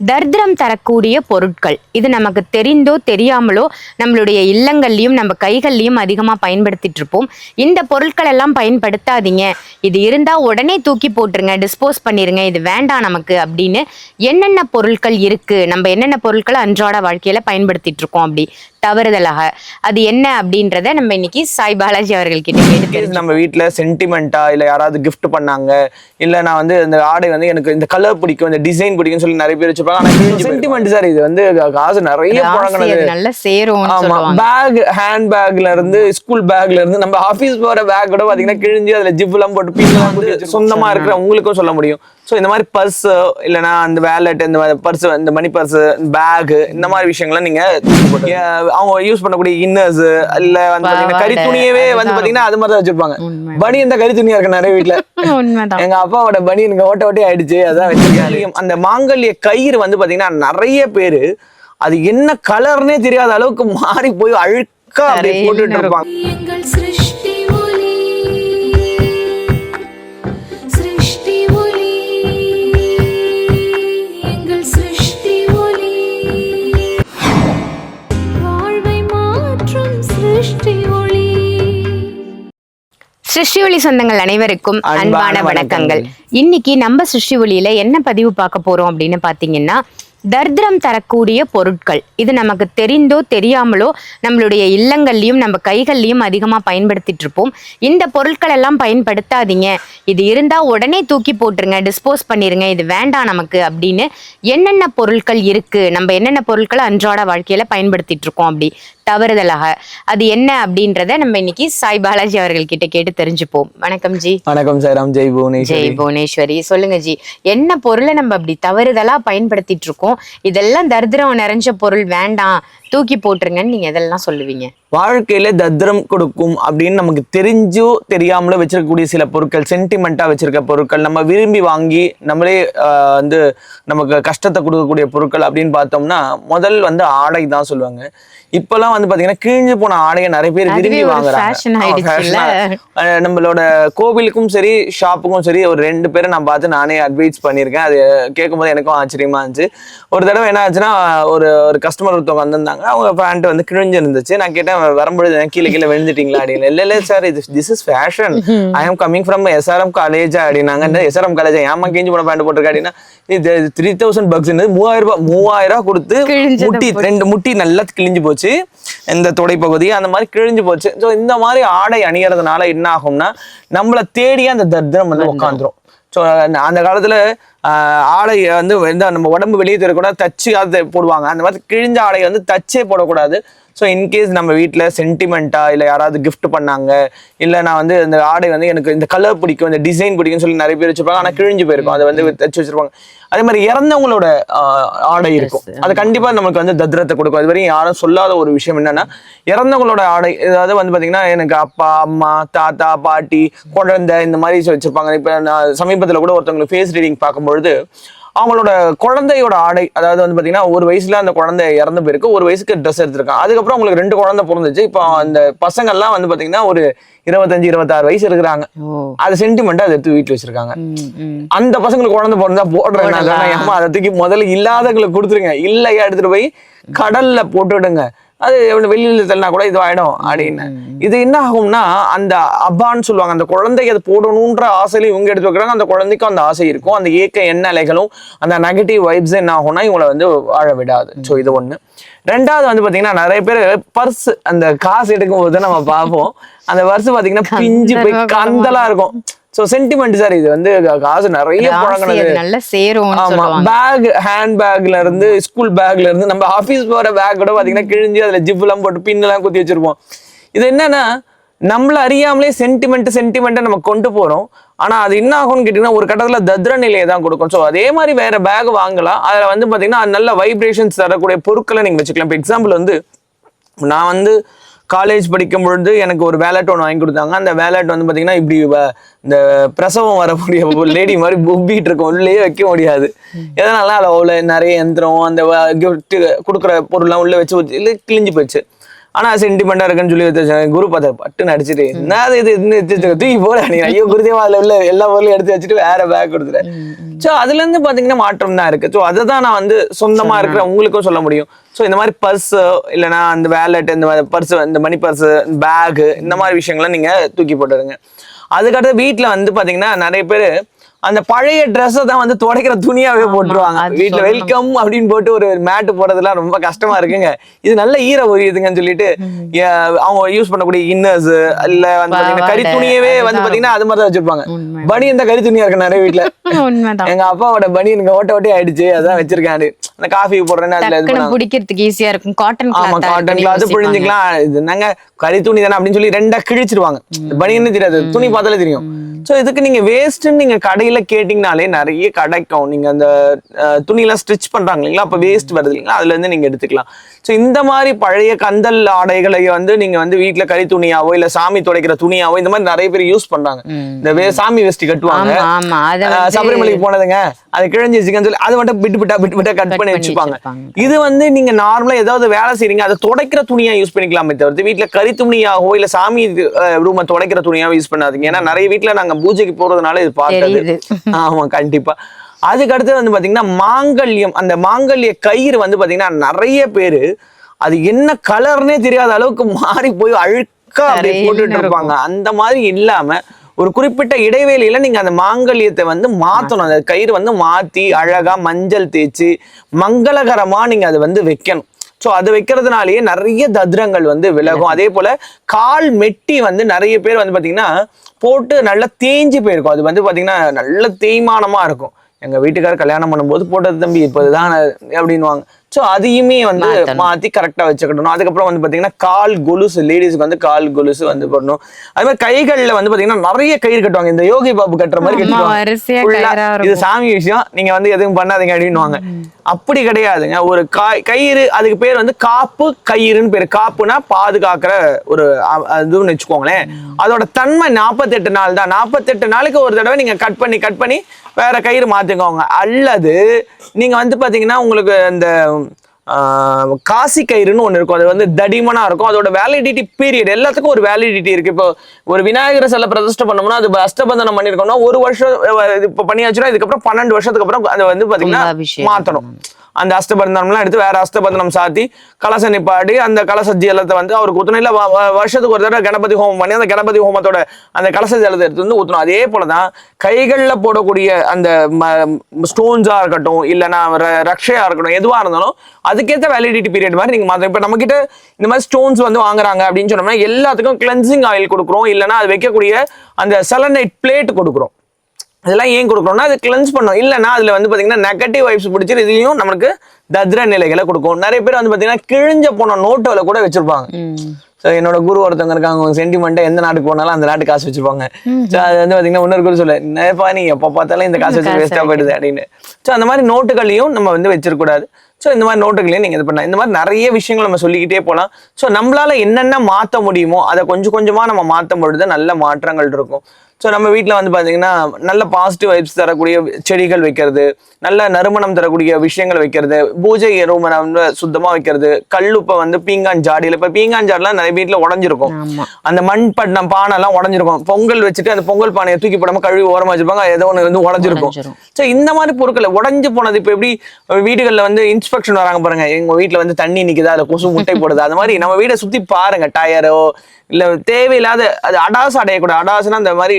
தர்திரம் தரக்கூடிய பொருட்கள். இது நமக்கு தெரிந்தோ தெரியாமலோ நம்மளுடைய இல்லங்கள்லையும் நம்ம கைகள்லையும் அதிகமாக பயன்படுத்திட்டு இருப்போம் இந்த பொருட்கள் எல்லாம் பயன்படுத்தாதீங்க. இது இருந்தால் உடனே தூக்கி போட்டுருங்க டிஸ்போஸ் பண்ணிருங்க இது வேண்டாம் நமக்கு அப்படின்னு என்னென்ன பொருட்கள் இருக்கு? நம்ம என்னென்ன பொருட்களை அன்றாட வாழ்க்கையில பயன்படுத்திட்டு இருக்கோம் அப்படி. தவறுதலாக. அது என்ன அப்படின்றத நம்ம இன்னைக்கு சாய் பாலாஜி அவர்கள் கிட்ட. நம்ம வீட்ல சென்டிமெண்டா இல்ல யாராவது gift பண்ணாங்க இல்ல நான் வந்து இந்த ஆடை வந்து எனக்கு இந்த கலர் பிடிக்கும் இந்த டிசைன் பிடிக்கும்னு சொல்லி நிறைய பேர் வச்சிருப்பாங்க. சென்டிமெண்ட் சார் இது வந்து காசு நிறைய நல்ல சொல்லுவாங்க. பேக் ஹேண்ட் பேக்ல இருந்து ஸ்கூல் பேக்ல இருந்து நம்ம ஆபீஸ் போற பேக் கூட பாத்தீங்கன்னா கிழிஞ்சு அதுல ஜிப் எல்லாம் போட்டு pin எல்லாம் போட்டு சொந்தமா இருக்கிற உங்களுக்கும் சொல்ல முடியும். சோ இந்த மாதிரி பர்ஸ் இல்லனா அந்த வேலட் இந்த பர்ஸ் இந்த மணி பர்ஸ் பேக் இந்த மாதிரி விஷயங்களை நீங்க அவங்க யூஸ் பண்ணக்கூடிய இன்னர்ஸ் இல்ல வந்து பாத்தீங்கன்னா கறி துணியவே வந்து பாத்தீங்கன்னா அது மாதிரி தான் வச்சிருப்பாங்க. பனி இந்த கறி துணியா இருக்கு நிறைய வீட்ல. உண்மைதான். எங்க அப்பாவோட பனி எனக்கு ஓட்ட ஓட்டே ஆயிடுச்சு அதான் வச்சிருக்கேன். அந்த மாங்கல்ய கயிறு வந்து பாத்தீங்கன்னா நிறைய பேரு அது என்ன கலர்னே தெரியாத அளவுக்கு மாறி போய் அழுக்கா அப்படியே போட்டுட்டு இருப்பாங்க. சிருஷ்டி ஒளி சொந்தங்கள் அனைவருக்கும் அன்பான வணக்கங்கள். இன்னைக்கு நம்ம சிருஷ்டி ஒளியில என்ன பதிவு பார்க்க போறோம் அப்படின்னு பாத்தீங்கன்னா தரித்திரம் தரக்கூடிய பொருட்கள். இது நமக்கு தெரிந்தோ தெரியாமலோ நம்மளுடைய இல்லங்கள்லையும் நம்ம கைகள்லையும் அதிகமாக பயன்படுத்திட்டு இருப்போம். இந்த பொருட்கள் எல்லாம் பயன்படுத்தாதீங்க. இது இருந்தா உடனே தூக்கி போட்டுருங்க டிஸ்போஸ் பண்ணிருங்க இது வேண்டாம் நமக்கு அப்படின்னு என்னென்ன பொருட்கள் இருக்கு நம்ம என்னென்ன பொருட்களை அன்றாட வாழ்க்கையில பயன்படுத்திட்டு இருக்கோம் அப்படி. தவறுதலாக. அது என்ன அப்படின்றத நம்ம இன்னைக்கு சாய் பாலாஜி அவர்கள் கிட்ட கேட்டு தெரிஞ்சுப்போம். வணக்கம் ஜி. வணக்கம் சார் ஜெய் புவனேஸ்வரி. ஜெய் புவனேஸ்வரி. சொல்லுங்க ஜி. என்ன பொருளை நம்ம அப்படி தவறுதலா பயன்படுத்திட்டு இருக்கோம்? இதெல்லாம் தரித்திரம் நிறைஞ்ச பொருள் வேண்டாம். தூக்கி போட்டுருங்கன்னு நீங்க எதெல்லாம் சொல்லுவீங்க? வாழ்க்கையில தத்திரம் கொடுக்கும் அப்படின்னு நமக்கு தெரிஞ்சோ தெரியாமலோ வச்சிருக்கக்கூடிய சில பொருட்கள் சென்டிமெண்டா வச்சிருக்க பொருட்கள் நம்ம விரும்பி வாங்கி நம்மளே வந்து நமக்கு கஷ்டத்தை கொடுக்கக்கூடிய பொருட்கள் அப்படின்னு பார்த்தோம்னா முதல் வந்து ஆடை தான் சொல்லுவாங்க. இப்பெல்லாம் வந்து பாத்தீங்கன்னா கிழிஞ்சு போன ஆடையை நிறைய பேர் விரும்பி வாங்குறாங்க. நம்மளோட கோவிலுக்கும் சரி ஷாப்புக்கும் சரி ஒரு ரெண்டு பேரை நான் பார்த்து நானே அட்வைஸ் பண்ணியிருக்கேன். அது கேட்கும்போது எனக்கும் ஆச்சரியமா இருந்துச்சு. ஒரு தடவை என்ன ஆச்சுன்னா ஒரு ஒரு கஸ்டமர் ஒருத்தவங்க வந்திருந்தாங்க. அவங்க பேண்ட் வந்து கிழிஞ்சு இருந்துச்சு நான் கேட்டேன் வரும்பொழுது "ஏன் கீழே கீழே விழுந்துட்டீங்களா? அப்படின்னு. இல்லை இல்லை சார் இது திஸ் இஸ் ஃபேஷன் ஐ ஆம் கமிங் ஃப்ரம் எஸ்ஆர்எம் காலேஜா அப்படின்னாங்க எஸ்ஆர்எம் காலேஜா ஏமா கிழிஞ்சு போன பேண்ட் போட்டிருக்கா? அப்படின்னா. இது த்ரீ தௌசண்ட் பக்ஸ் மூவாயிரம் ரூபாய் மூவாயிரம் ரூபாய் கொடுத்து முட்டி ரெண்டு முட்டி நல்லா கிழிஞ்சு போச்சு. இந்த தொடை பகுதி அந்த மாதிரி கிழிஞ்சு போச்சு. ஸோ இந்த மாதிரி ஆடை அணியறதுனால என்ன ஆகும்னா நம்மளை தேடியே அந்த தரித்திரம் வந்து உட்காந்துரும் ஸோ அந்த காலத்துல ஆஹ், ஆடை வந்து நம்ம உடம்பு வெளியே தெரியக்கூடாது தச்சு அதை போடுவாங்க. அந்த மாதிரி கிழிஞ்ச ஆடை வந்து தச்சே போடக்கூடாது. ஸோ இன்கேஸ் நம்ம வீட்டில் சென்டிமெண்ட்டா இல்லை யாராவது gift பண்ணாங்க இல்லை நான் வந்து இந்த ஆடை வந்து எனக்கு இந்த கலர் பிடிக்கும் இந்த டிசைன் பிடிக்கும்னு சொல்லி நிறைய பேர் வச்சிருப்பாங்க. ஆனால் கிழிஞ்சு போயிருக்கும். அதை வந்து தச்சு வச்சிருப்பாங்க. அதே மாதிரி இறந்தவங்களோட ஆடை இருக்கும். அது கண்டிப்பா நமக்கு வந்து தத்ரத்தை கொடுக்கும். அது வரையும் யாரும் சொல்லாத ஒரு விஷயம் என்னன்னா இறந்தவங்களோட ஆடை அதாவது வந்து பாத்தீங்கன்னா எனக்கு அப்பா அம்மா தாத்தா பாட்டி குழந்தை இந்த மாதிரி வச்சிருப்பாங்க. இப்ப நான் சமீபத்துல கூட ஒருத்தவங்களுக்கு ஃபேஸ் ரீடிங் பார்க்கும்பொழுது அவங்களோட குழந்தையோட ஆடை அதாவது வந்து பாத்தீங்கன்னா ஒரு வயசுல அந்த குழந்தை இறந்து போயிருக்கு ஒரு வயசுக்கு ட்ரெஸ் எடுத்திருக்காங்க. அதுக்கப்புறம் உங்களுக்கு ரெண்டு குழந்தை பிறந்துச்சு. இப்போ அந்த பசங்கள்லாம் வந்து பாத்தீங்கன்னா ஒரு இருபத்தஞ்சு இருபத்தாறு வயசு இருக்கிறாங்க. அது சென்டிமெண்ட்டா அதை எடுத்து வீட்டுல வச்சிருக்காங்க. அந்த பசங்களுக்கு குழந்தை பிறந்தா போடலாம். ஏமா அதை தூக்கி முதல்ல இல்லாதவங்களுக்கு கொடுத்துருங்க. இல்லையா எடுத்துட்டு போய் கடல்ல போட்டுடுங்க. அது வெளியில தள்ளினா கூட இதுவாயிடும் அப்படின்னு. இது என்ன ஆகும்னா அந்த அப்பான்னு சொல்லுவாங்க அந்த குழந்தைக்கு அது போடணுன்ற ஆசையில இவங்க எடுத்து வைக்கிறாங்க. அந்த குழந்தைக்கும் அந்த ஆசை இருக்கும். அந்த ஏக்க எண்ண அலைகளும் அந்த நெகட்டிவ் வைப்ஸ் என்ன ஆகும்னா இவங்களை வந்து வாழ விடாது. ஸோ இது ஒண்ணு. ரெண்டாவது வந்து பாத்தீங்கன்னா நிறைய பேர் பர்ஸ் அந்த காசு எடுக்கும் போது நம்ம பார்ப்போம். அந்த பர்ஸ் பாத்தீங்கன்னா பிஞ்சு போய் கந்தலா இருக்கும். ஸோ சென்டிமெண்ட் சார் இது வந்து காசு நிறைய புழங்கினது. நல்ல சேரும்னு ஆமா பேக் ஹேண்ட் பேக்ல இருந்து ஸ்கூல் பேக்ல இருந்து நம்ம ஆபீஸ் போற பேக் கூட பாத்தீங்கன்னா கிழிஞ்சு அதுல ஜிப் எல்லாம் போட்டு பின் எல்லாம் குத்தி வச்சிருப்போம். இது என்னன்னா நம்மள அறியாமலே சென்டிமெண்ட் சென்டிமெண்ட்டை நம்ம கொண்டு போறோம். ஆனா அது என்ன ஆகும்னு கேட்டீங்கன்னா ஒரு கட்டத்துல தத்ர நிலையை தான் கொடுக்கும். ஸோ அதே மாதிரி வேற பேக் வாங்கலாம். அதுல வந்து பாத்தீங்கன்னா நல்ல வைப்ரேஷன்ஸ் தரக்கூடிய பொருட்களை நீங்க வச்சுக்கலாம். இப்போ எக்ஸாம்பிள் வந்து நான் வந்து காலேஜ் படிக்கும் பொழுது எனக்கு ஒரு வேலட் ஒன்று வாங்கி கொடுத்தாங்க. அந்த வேலட் வந்து பார்த்தீங்கன்னா இப்படி இந்த பிரசவம் வரக்கூடிய லேடி மாதிரி பொப்பிட்டு இருக்கும். உள்ளே வைக்க முடியாது. எதனால அதில் அவ்வளோ நிறைய எந்திரம் அந்த கிஃப்ட் கொடுக்குற பொருள்லாம் உள்ளே வச்சு வச்சு இல்லை கிழிஞ்சு போச்சு ஆனா சென்டிமெண்டா இருக்குன்னு சொல்லி வச்சு குரு பார்த்த பட்டுன்னு அடிச்சுட்டு என்ன இது? தூக்கி போட நீ ஐயோ குருதேவா அதுல உள்ள எல்லா பொருளையும் எடுத்து வச்சுட்டு வேற பேக் கொடுத்துட்டேன். சோ அதுல இருந்து பாத்தீங்கன்னா மாற்றம் தான் இருக்கு. சோ அதை தான் நான் வந்து சொந்தமா இருக்கிற உங்களுக்கும் சொல்ல முடியும். சோ இந்த மாதிரி பர்ஸ் இல்லைன்னா அந்த வேலெட் இந்த பர்ஸ் இந்த மணி பர்ஸ் பேக் இந்த மாதிரி விஷயங்கள்லாம் நீங்க தூக்கி போட்டுருங்க அதுக்கடுத்து வீட்ல வந்து பாத்தீங்கன்னா நிறைய பேர் அந்த பழைய ட்ரெஸ்ஸை தான் வந்து துடைக்கிற துணியாவே போட்டுருவாங்க. சொல்லணும். வெல்கம் அப்படின்னு போட்டு ஒரு மேட் போடுறதுலாம் ரொம்ப கஷ்டமா இருக்குங்க. இது நல்ல ஈர உரியுதுங்கன்னு சொல்லிட்டு அவங்க யூஸ் பண்ணக்கூடிய இன்னர்ஸ் இல்ல வந்து கறி துணியவே வந்து பாத்தீங்கன்னா அது மாதிரி தான் வச்சிருப்பாங்க. பனி இந்த கறி துணியா இருக்கு நிறைய உண்மைதான். எங்க அப்பாவோட பனி எனக்கு ஓட்ட ஓட்டே ஆயிடுச்சு அதான் வச்சிருக்கேன் அந்த காஃபி போடுறேன்னு அதுல இது பிடிக்கிறதுக்கு ஈஸியா இருக்கும். காட்டன் ஆமா காட்டன் கிளாத் பிழிஞ்சுக்கலாம். இது கறி துணி தானே அப்படின்னு சொல்லி ரெண்டா கிழிச்சிருவாங்க. பனின்னு தெரியாது. துணி பார்த்தாலே தெரியும். சோ இதுக்கு நீங்க வேஸ்ட்னு நீங்க கடையில கேட்டீங்கனாலே நிறைய கிடைக்கும் நீங்க அந்த துணியெல்லாம் ஸ்டிச் பண்றாங்க இல்லைங்களா? அப்ப வேஸ்ட் வருது இல்லைங்களா? அதுல இருந்து நீங்க எடுத்துக்கலாம். சோ இந்த மாதிரி பழைய கந்தல் ஆடைகளை வந்து நீங்க வந்து வீட்ல கறி துணியாவோ இல்ல சாமி துடைக்கிற துணியாவோ இந்த மாதிரி நிறைய பேர் யூஸ் பண்றாங்க. இந்த சாமி வேஷ்டி கட்டுவாங்க. சபரிமலைக்கு போனதுங்க. அது கிழிஞ்சிச்சுங்கன்னு சொல்லி அது மட்டும் பிட்டு பிட்டா பிட்டு பிட்டா கட் பண்ணி பண்ணி வச்சிருப்பாங்க. இது வந்து நீங்க நார்மலா ஏதாவது வேலை செய்றீங்க அதை துடைக்கிற துணியா யூஸ் பண்ணிக்கலாமே தவிர்த்து வீட்ல கறி துணியாவோ இல்ல சாமி ரூமை துடைக்கிற துணியாவோ யூஸ் பண்ணாதீங்க. ஏன்னா நிறைய வீட்ல நாங்க பூஜைக்கு போறதுனால இது பார்த்தது. ஆமா கண்டிப்பா. அதுக்கு அடுத்து வந்து பாத்தீங்கன்னா மாங்கல்யம். அந்த மாங்கல்ய கயிறு வந்து பாத்தீங்கன்னா நிறைய பேரு அது என்ன கலர்னே தெரியாத அளவுக்கு மாறி போய் அழுக்கா அப்படியே போட்டுட்டு இருப்பாங்க. அந்த மாதிரி இல்லாம ஒரு குறிப்பிட்ட இடைவேளையில நீங்க அந்த மாங்கல்யத்தை வந்து மாத்தணும். அந்த கயிறு வந்து மாத்தி அழகா மஞ்சள் தேய்ச்சி மங்களகரமா நீங்க அதை வந்து வைக்கணும். ஸோ அது வைக்கிறதுனாலயே நிறைய தத்ரங்கள் வந்து விலகும். அதே போல கால் மெட்டி வந்து நிறைய பேர் வந்து பாத்தீங்கன்னா போட்டு நல்லா தேஞ்சு போயிருக்கும். அது வந்து பாத்தீங்கன்னா நல்ல தேய்மானமா இருக்கும். எங்க வீட்டுக்காரர் கல்யாணம் பண்ணும்போது போட்டது தம்பி இப்போ இதுதான் அப்படின்னுவாங்க ஸோ அதையுமே வந்து மாத்தணும். மாத்தி கரெக்டா வச்சுக்கணும். அதுக்கப்புறம் வந்து பாத்தீங்கன்னா கால் கொலுசு லேடிஸ்க்கு வந்து கால் கொலுசு வந்து போடணும். அது மாதிரி கைகள்ல வந்து பாத்தீங்கன்னா நிறைய கயிறு கட்டுவாங்க. இந்த யோகி பாபு கட்டுற மாதிரி கட்டுவாங்க இது. சாமி விஷயம். நீங்க வந்து எதுவும் பண்ணாதீங்க அப்படின்னுவாங்க அப்படி கிடையாதுங்க. ஒரு காய் கயிறு அதுக்கு பேர் வந்து காப்பு கயிறுன்னு பேரு. காப்புனா பாதுகாக்கிற ஒரு அதுன்னு வச்சுக்கோங்களேன். அதோட தன்மை நாற்பத்தெட்டு நாள் தான். நாற்பத்தெட்டு நாளுக்கு ஒரு தடவை நீங்க கட் பண்ணி கட் பண்ணி வேற கயிறு மாத்திக்கோங்க. அல்லது நீங்க வந்து பாத்தீங்கன்னா உங்களுக்கு இந்த ஆஹ், காசி கயிறுன்னு ஒண்ணு இருக்கும். அது வந்து தடிமனா இருக்கும். அதோட வேலிடிட்டி பீரியட் எல்லாத்துக்கும் ஒரு வேலிடிட்டி இருக்கு. இப்போ ஒரு விநாயகர் சிலை பிரதிஷ்டை பண்ணோம்னா அது அஷ்டபந்தனம் பண்ணிருக்கோம்னா ஒரு வருஷம் இப்போ பண்ணியாச்சுன்னா இதுக்கப்புறம் பன்னெண்டு வருஷத்துக்கு அப்புறம் அதை வந்து பாத்தீங்கன்னா கும்பாபிஷேகம். அந்த அஷ்டபந்தனம்லாம் எடுத்து வேற அஷ்டபந்தனம் சாத்தி கலச நிப்பாடி அந்த கலச ஜலத்தை வந்து அவருக்கு ஊத்தணும் இல்ல வ- வருஷத்துக்கு ஒரு தடவை கணபதி ஹோமம் பண்ணி அந்த கணபதி ஹோமத்தோட அந்த கலச ஜலத்தை எடுத்து வந்து ஊத்தணும். அதே போலதான் கைகளில் போடக்கூடிய அந்த ஸ்டோன்ஸா இருக்கட்டும் இல்லைன்னா ர- ரக்ஷையா இருக்கட்டும் எதுவா இருந்தாலும் அதுக்கேற்ற வேலிடிட்டி பீரியட் மாதிரி நீங்க மாத்தணும். இப்ப நம்ம கிட்ட இந்த மாதிரி ஸ்டோன்ஸ் வந்து வாங்குறாங்க அப்படின்னு சொன்னோம்னா எல்லாத்துக்கும் கிளென்சிங் ஆயில் கொடுக்குறோம். இல்லைன்னா அது வைக்கக்கூடிய அந்த செலனைட் பிளேட் கொடுக்குறோம். இதெல்லாம் ஏன் கொடுக்குறோம்னா அது கிளென்ஸ் பண்ணும் இல்லைன்னா அதுல வந்து பாத்தீங்கன்னா நெகட்டிவ் வைப்ஸ் பிடிச்சி இதுலயும் நமக்கு தத்ர நிலைகளை கொடுக்கும். நிறைய பேர் வந்து பாத்தீங்கன்னா கிழிஞ்ச போன நோட்டுகளை கூட வச்சிருப்பாங்க. ஸோ என்னோட குரு ஒருத்தவங்க இருக்காங்க அவங்க சென்டிமெண்ட்டா எந்த நாட்டுக்கு போனாலும் அந்த நாட்டு காசு வச்சிருப்பாங்க. ஸோ அது வந்து பாத்தீங்கன்னா இன்னொரு குரு சொல்ல என்னப்பா நீ எப்போ பார்த்தாலும் இந்த காசு வச்சு காசை வேஸ்டா போயிடுது அப்படின்னு. ஸோ அந்த மாதிரி நோட்டுகளையும் நம்ம வந்து வச்சிருக்கூடாது ஸோ இந்த மாதிரி நோட்டுகளையும் நீங்க இது பண்ணலாம். இந்த மாதிரி நிறைய விஷயங்கள் நம்ம சொல்லிக்கிட்டே போகலாம். ஸோ நம்மளால என்னென்ன மாற்ற முடியுமோ அதை கொஞ்சம் கொஞ்சமா நம்ம மாற்றும் பொழுது நல்ல மாற்றங்கள் இருக்கும். ஸோ நம்ம வீட்டில் வந்து பார்த்தீங்கன்னா நல்ல பாசிட்டிவ் வைப்ஸ் தரக்கூடிய செடிகள் வைக்கிறது நல்ல நறுமணம் தரக்கூடிய விஷயங்கள் வைக்கிறது பூஜை ரூமை வந்து சுத்தமாக வைக்கிறது கல்லுப்பை வந்து பீங்கான் ஜாடியில் இப்போ பீங்கான் ஜாடிலாம் நிறைய வீட்டில் உடஞ்சிருக்கும். அந்த மண் பட்டம் பானை எல்லாம் உடஞ்சிருக்கும். பொங்கல் வச்சுட்டு அந்த பொங்கல் பானையை தூக்கி போடாம கழுவி ஓரமா வச்சிருப்பாங்க ஏதோ ஒன்று வந்து உடஞ்சிருக்கும். ஸோ இந்த மாதிரி பொருட்கள் உடஞ்சு போனது இப்போ எப்படி வீடுகளில் வந்து இன்ஸ்பெக்ஷன் வராங்க பாருங்க. எங்க வீட்டில் வந்து தண்ணி நிக்குதா இல்லை கொசு முட்டை போடுது அது மாதிரி நம்ம வீடை சுத்தி பாருங்க டயரோ இல்ல தேவையில்லாத அது அடாசு அடையக்கூடாது. அடாசுனா அந்த மாதிரி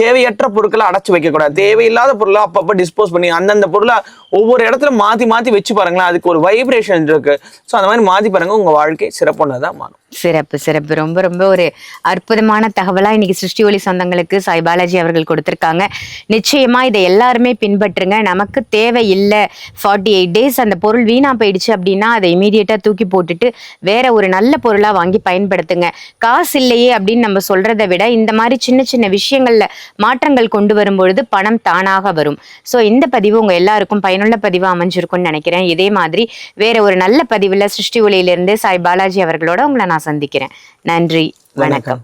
தேவையற்ற பொருட்களை அடைச்சி வைக்கக்கூடாது. தேவையில்லாத பொருளை அப்பப்போ டிஸ்போஸ் பண்ணி அந்தந்த பொருளை ஒவ்வொரு இடத்துல மாற்றி மாற்றி வச்சு பாருங்களேன் அதுக்கு ஒரு வைப்ரேஷன் இருக்கு. ஸோ அந்த மாதிரி மாற்றி பாருங்க உங்கள் வாழ்க்கை சிறப்புன்னதான் மாறும். சிறப்பு சிறப்பு. ரொம்ப ரொம்ப ஒரு அற்புதமான தகவலாக இன்னைக்கு சிருஷ்டி ஒளி சொந்தங்களுக்கு சாய் பாலாஜி அவர்கள் கொடுத்துருக்காங்க. நிச்சயமாக இதை எல்லாருமே பின்பற்றுங்க. நமக்கு தேவை இல்லை ஃபார்ட்டி எயிட் டேஸ் அந்த பொருள் வீணாக போயிடுச்சு அப்படின்னா அதை இமீடியட்டாக தூக்கி போட்டுட்டு வேற ஒரு நல்ல பொருளாக வாங்கி பயன்படுத்துங்க. காசு இல்லையே அப்படின்னு நம்ம சொல்கிறத விட இந்த மாதிரி சின்ன சின்ன விஷயங்களில் மாற்றங்கள் கொண்டு வரும்பொழுது பணம் தானாக வரும். ஸோ இந்த பதிவு உங்க எல்லாருக்கும் பயனுள்ள பதிவு அமைஞ்சிருக்கும்னு நினைக்கிறேன். இதே மாதிரி வேற ஒரு நல்ல பதிவுல சிருஷ்டி ஒளியிலிருந்து சாய் பாலாஜி அவர்களோட உங்களை நான் சந்திக்கிறேன். நன்றி வணக்கம்.